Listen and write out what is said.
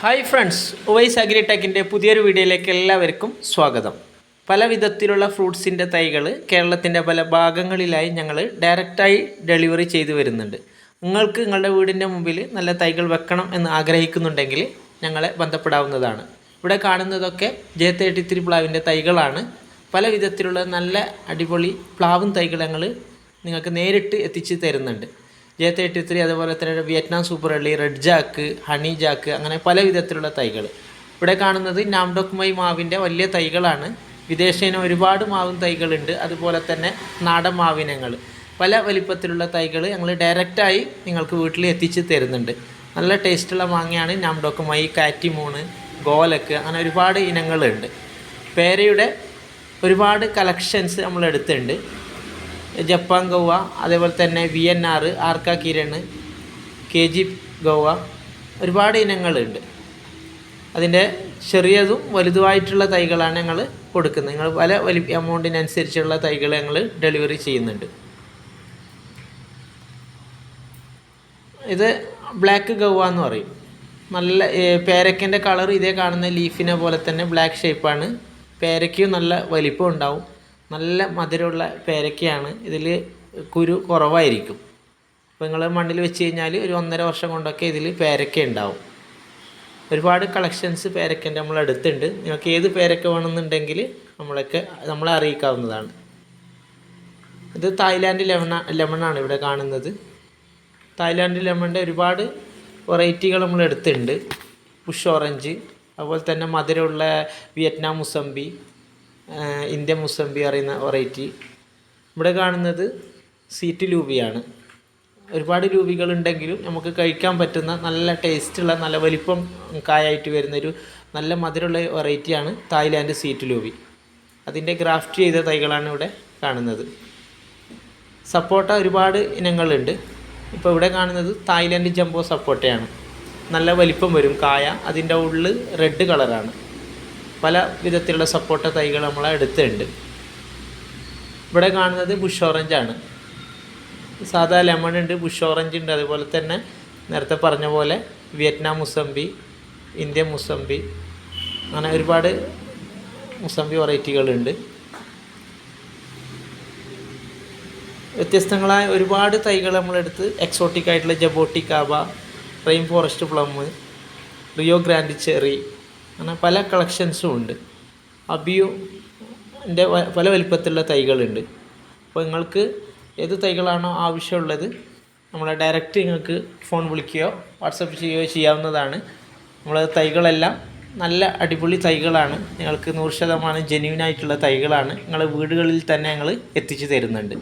Hi friends Uvais അഗ്രിടെക്കിന്റെ പുതിയൊരു വീഡിയോയിലേക്ക് എല്ലാവർക്കും സ്വാഗതം. പല വിധത്തിലുള്ള ഫ്രൂട്ട്സിന്റെ തൈകൾ കേരളത്തിന്റെ പല ഭാഗങ്ങളിലായി ഞങ്ങൾ ഡയറക്റ്റായി ഡെലിവറി ചെയ്തു വരുന്നുണ്ട്. നിങ്ങൾക്ക് നിങ്ങളുടെ വീടിന്റെ മുമ്പിൽ നല്ല തൈകൾ വെക്കണം എന്ന് ആഗ്രഹിക്കുന്നുണ്ടെങ്കിൽ ഞങ്ങളെ ബന്ധപ്പെടാവുന്നതാണ്. ഇവിടെ കാണുന്നതൊക്കെ ജെ തേർട്ടി ത്രീ പ്ലാവിന്റെ തൈകളാണ്. പല വിധത്തിലുള്ള നല്ല അടിപൊളി പ്ലാവും തൈകൾ ഞങ്ങൾ നിങ്ങൾക്ക് നേരിട്ട് എത്തിച്ച് തരുന്നുണ്ട്. ജെ തേർട്ടി ത്രീ അതുപോലെ തന്നെ Vietnam super early red jack honey jack അങ്ങനെ പല വിധത്തിലുള്ള തൈകൾ. ഇവിടെ കാണുന്നത് നാംഡോക്മൈ മാവിന്റെ വലിയ തൈകളാണ്. വിദേശീന ഒരുപാട് മാവും തൈകളുണ്ട്. അതുപോലെ തന്നെ നാടൻ മാവിനങ്ങൾ. പല വലിപ്പത്തിലുള്ള തൈകൾ ഞങ്ങൾ ഡയറക്റ്റായി നിങ്ങൾക്ക് വീട്ടിൽ എത്തിച്ച് തരുന്നുണ്ട്. നല്ല ടേസ്റ്റുള്ള മാങ്ങയാണ് നാംഡോക്മൈ കാറ്റിമൂണ് ഗോലക്ക് അങ്ങനെ ഒരുപാട് ഇനങ്ങളുണ്ട്. പേരയുടെ ഒരുപാട് കളക്ഷൻസ് നമ്മൾ എടുത്തിട്ടുണ്ട്. ജപ്പാൻ ഗൗവ അതേപോലെ തന്നെ V N R Arka Kiran K G guava ഒരുപാട് ഇനങ്ങളുണ്ട്. അതിന്റെ ചെറിയതും വലുതുമായിട്ടുള്ള തൈകളാണ് ഞങ്ങൾ കൊടുക്കുന്നത്. നിങ്ങൾ പല വലി എമൗണ്ടിനനുസരിച്ചുള്ള തൈകൾ ഞങ്ങൾ ഡെലിവറി ചെയ്യുന്നുണ്ട്. ഇത് ബ്ലാക്ക് ഗൗവ എന്ന് പറയും. നല്ല പേരക്കന്റെ കളർ ഇതേ കാണുന്ന ലീഫിനെ പോലെ തന്നെ ബ്ലാക്ക് ഷേപ്പാണ്. പേരയ്ക്കും നല്ല വലിപ്പം ഉണ്ടാവും. നല്ല മധുരമുള്ള പേരക്കയാണ്. ഇതിൽ കുരു കുറവായിരിക്കും. അപ്പോൾ നിങ്ങൾ മണ്ണിൽ വെച്ച് കഴിഞ്ഞാൽ ഒരു ഒന്നര വർഷം കൊണ്ടൊക്കെ ഇതിൽ പേരക്ക ഉണ്ടാവും. ഒരുപാട് കളക്ഷൻസ് പേരയ്ക്കന്റെ നമ്മൾ അടുത്തുണ്ട്. നിങ്ങൾക്ക് ഏത് പേരയ്ക്ക വേണമെന്നുണ്ടെങ്കിൽ നമ്മളൊക്കെ നമ്മളെ അറിയിക്കാവുന്നതാണ്. ഇത് തായ്ലാൻഡ് ലെമൺ ലെമണാണ് ഇവിടെ കാണുന്നത്. തായ്ലാൻഡ് ലെമണിന്റെ ഒരുപാട് വെറൈറ്റികൾ നമ്മൾ എടുത്തിട്ടുണ്ട് പുഷ് ഓറഞ്ച് അതുപോലെ തന്നെ മധുരമുള്ള വിയറ്റ്നാം ആഹ് ഇന്ത്യൻ മുസംബി അറിയുന്ന വെറൈറ്റി. ഇവിടെ കാണുന്നത് സീറ്റ് ലൂബിയാണ്. ഒരുപാട് ലൂബികളുണ്ടെങ്കിലും നമുക്ക് കഴിക്കാൻ പറ്റുന്ന നല്ല ടേസ്റ്റുള്ള നല്ല വലിപ്പം കായായിട്ട് വരുന്നൊരു നല്ല മധുരമുള്ള വെറൈറ്റിയാണ് തായ്ലാൻഡ് സീറ്റ് ലൂബി. അതിന്റെ ഗ്രാഫ്റ്റ് ചെയ്ത തൈകളാണ് ഇവിടെ കാണുന്നത്. സപ്പോട്ട ഒരുപാട് ഇനങ്ങളുണ്ട്. ഇപ്പോൾ ഇവിടെ കാണുന്നത് തായ്ലാൻഡ് ജംബോ സപ്പോട്ടയാണ്. നല്ല വലിപ്പം വരും കായ. അതിന്റെ ഉള്ളിൽ റെഡ് കളറാണ്. പല വിധത്തിലുള്ള സപ്പോർട്ട തൈകൾ നമ്മളെ അടുത്തുണ്ട്. ഇവിടെ കാണുന്നത് ബുഷ് ആണ്. സാധാ ലെമൺ ഉണ്ട് ബുഷ് ഓറഞ്ച് ഉണ്ട്. അതുപോലെ തന്നെ നേരത്തെ പറഞ്ഞ പോലെ വിയറ്റ്നാം മുസംബി ഇന്ത്യൻ മുസംബി അങ്ങനെ ഒരുപാട് മുസംബി വെറൈറ്റികളുണ്ട് വ്യത്യസ്തങ്ങളായ ഒരുപാട് തൈകൾ നമ്മളെടുത്ത് എക്സോട്ടിക് ആയിട്ടുള്ള jabuticaba rain forest plum Rio Grande cherry അങ്ങനെ പല കളക്ഷൻസും ഉണ്ട്. അബിയുന്റെ പല വലിപ്പത്തിലുള്ള തൈകളുണ്ട്. അപ്പോൾ നിങ്ങൾക്ക് ഏത് തൈകളാണോ ആവശ്യമുള്ളത് നമ്മളെ ഡയറക്റ്റ് നിങ്ങൾക്ക് ഫോൺ വിളിക്കുകയോ വാട്സപ്പ് ചെയ്യുകയോ ചെയ്യാവുന്നതാണ്. നമ്മൾ തൈകളെല്ലാം നല്ല അടിപൊളി തൈകളാണ്. നിങ്ങൾക്ക് നൂറ് ശതമാനം ജെന്യൂൻ ആയിട്ടുള്ള തൈകളാണ്. നിങ്ങളെ വീടുകളിൽ തന്നെ ഞങ്ങൾ എത്തിച്ചു തരുന്നുണ്ട്.